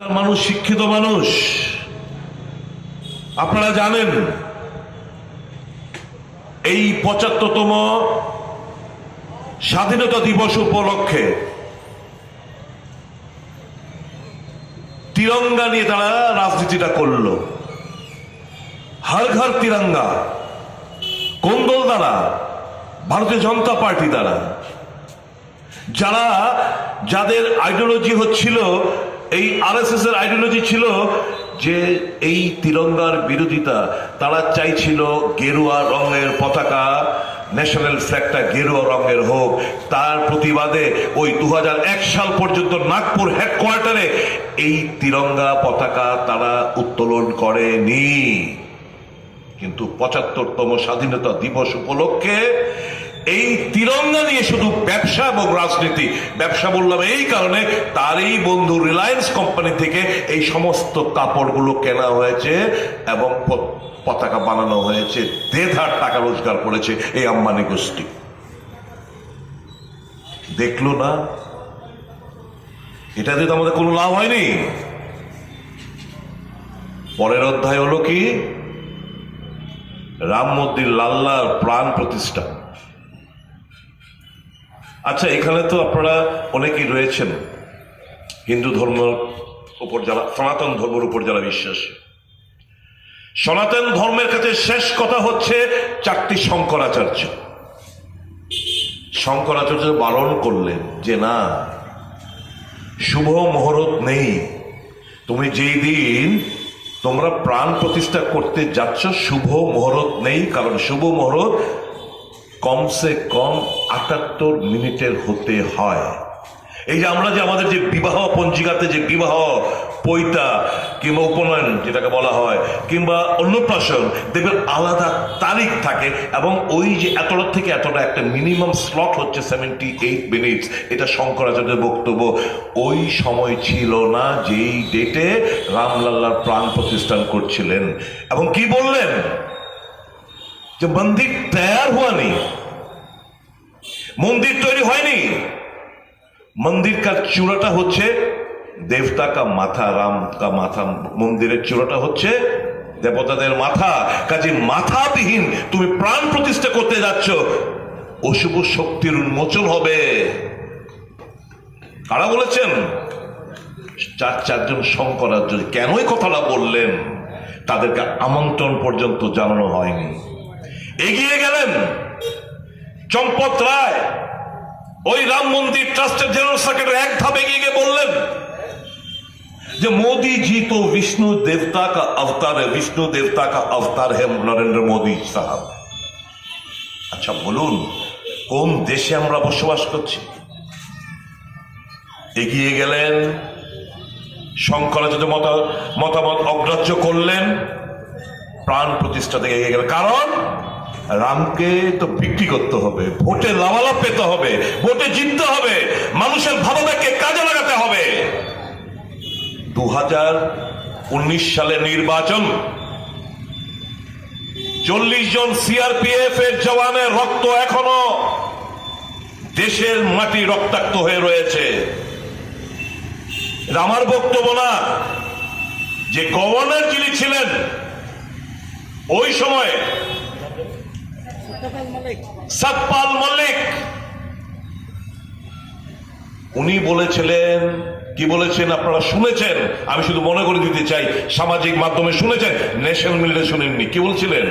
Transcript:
মানুষ শিক্ষিত মানুষ। আপনারা জানেন, এই পঁচাত্তরতম স্বাধীনতা দিবস উপলক্ষে তিরঙ্গা নিয়ে তারা রাজনীতিটা করল। হর ঘর তিরঙ্গা কোন দল দ্বারা, ভারতীয় জনতা পার্টি দ্বারা। যারা, যাদের আইডিওলজি হচ্ছিল এই আরএসএস এর আইডিওলজি ছিল যে এই তিরঙ্গার বিরোধিতা, তারা চাইছিল গেরুয়া রঙের পতাকা ন্যাশনাল ফ্ল্যাগটা গেরুয়া রঙের হোক। তার প্রতিবাদে ওই দু হাজার এক সাল পর্যন্ত নাগপুর হেডকোয়ার্টারে এই তিরঙ্গা পতাকা তারা উত্তোলন করেনি। কিন্তু পঁচাত্তরতম স্বাধীনতা দিবস উপলক্ষে এই তিরঙ্গা নিয়ে শুধু ব্যবসা এবং রাজনীতি। ব্যবসা বললাম এই কারণে তার এই বন্ধু রিলায়েন্স কোম্পানি থেকে এই সমস্ত কাপড়গুলো কেনা হয়েছে এবং পতাকা বানানো হয়েছে। দেধার টাকা রোজগার করেছে এই আম্বানি গোষ্ঠী। দেখল না? এটাতে তো আমাদের কোনো লাভ হয়নি। পরের অধ্যায় হলো কি? রাম মন্দির লাল্লার প্রাণ প্রতিষ্ঠা। আচ্ছা এখানে তো আপনারা অনেকেই রয়েছেন। হিন্দু ধর্মের উপর যারা, সনাতন ধর্মের উপর যারা বিশ্বাসী। সনাতন ধর্মের কাছে শেষ কথা হচ্ছে চারটি শঙ্করাচার্য। শঙ্করাচার্য বারণ করলেন যে, না, শুভ মুহূর্ত নেই। তুমি যেই দিন তোমরা প্রাণ প্রতিষ্ঠা করতে যাচ্ছ, শুভ মুহূর্ত নেই, কারণ শুভ মুহূর্ত কমসে কম আটাত্তর মিনিটের হতে হয়। এই যে আমরা যে আমাদের যে বিবাহ পঞ্জিকাতে যে বিবাহ পৈতা কিংবা উপনয়ন যেটাকে বলা হয়, কিংবা অন্নপ্রাশন, দেখবেন আলাদা তারিখ থাকে এবং ওই যে এতটা থেকে এতটা একটা মিনিমাম স্লট হচ্ছে সেভেন্টি এইট মিনিটস এটা শঙ্করাচার্যের বক্তব্য। ওই সময় ছিল না যেই ডেটে রামলাল্লার প্রাণ প্রতিষ্ঠান করছিলেন। এবং কি বললেন? যে মন্দির তৈয়ার হওয়া নেই মন্দির তৈরি হয়নি। মন্দির কার চূড়াটা হচ্ছে দেবতা কা মাথা, রাম কা মাথা, মন্দিরের চূড়াটা হচ্ছে দেবতাদের মাথা। কাজে মাথাবিহীন তুমি প্রাণ প্রতিষ্ঠা করতে যাচ্ছ। অশুভ শক্তির উন্মোচন হবে। কারা বলেছেন? চার চারজন শঙ্করাচার্য কেন এই কথাটা বললেন? তাদেরকে আমন্ত্রণ পর্যন্ত জানানো হয়নি। এগিয়ে গেলেন। চম্পত রায় ওই রাম মন্দির ট্রাস্টের জেনারেল সেক্রেটারি এক ধাপ এগিয়ে গিয়ে বললেন যে मोदी जी तो विष्णु देवता का अवतार है विष्णु देवता का अवतार है नरेंद्र मोदी साहब আচ্ছা বলুন কোন দেশে আমরা বসবাস করছি এগিয়ে গেলেন শঙ্করাচার্য মত মতামত অগ্রাহ্য করলেন প্রাণ প্রতিষ্ঠা থেকে এগিয়ে গেলেন কারণ রামকে তো বিক্রি করতে হবে, ভোটে লাভালাভ পেতে হবে, ভোটে জিততে হবে, মানুষের ভাবাবেগকে কাজে লাগাতে হবে। দু উনিশ সালে নির্বাচন, চল্লিশ জন সিআরপিএফ এর জওয়ানের রক্ত এখনও দেশের মাটি রক্তাক্ত হয়ে রয়েছে। আমার বক্তব্য না, যে গভর্নর যিনি ছিলেন, ওই সময় সতপাল মল্লিক উনি বলেছিলেন, কি বলেছেন আপনারা শুনেছেন? আমি শুধু মনে করে দিতে চাই, সামাজিক মাধ্যমে শুনেছেন? ন্যাশনাল মিডিয়া শুনেননি। কি বলছিলেন?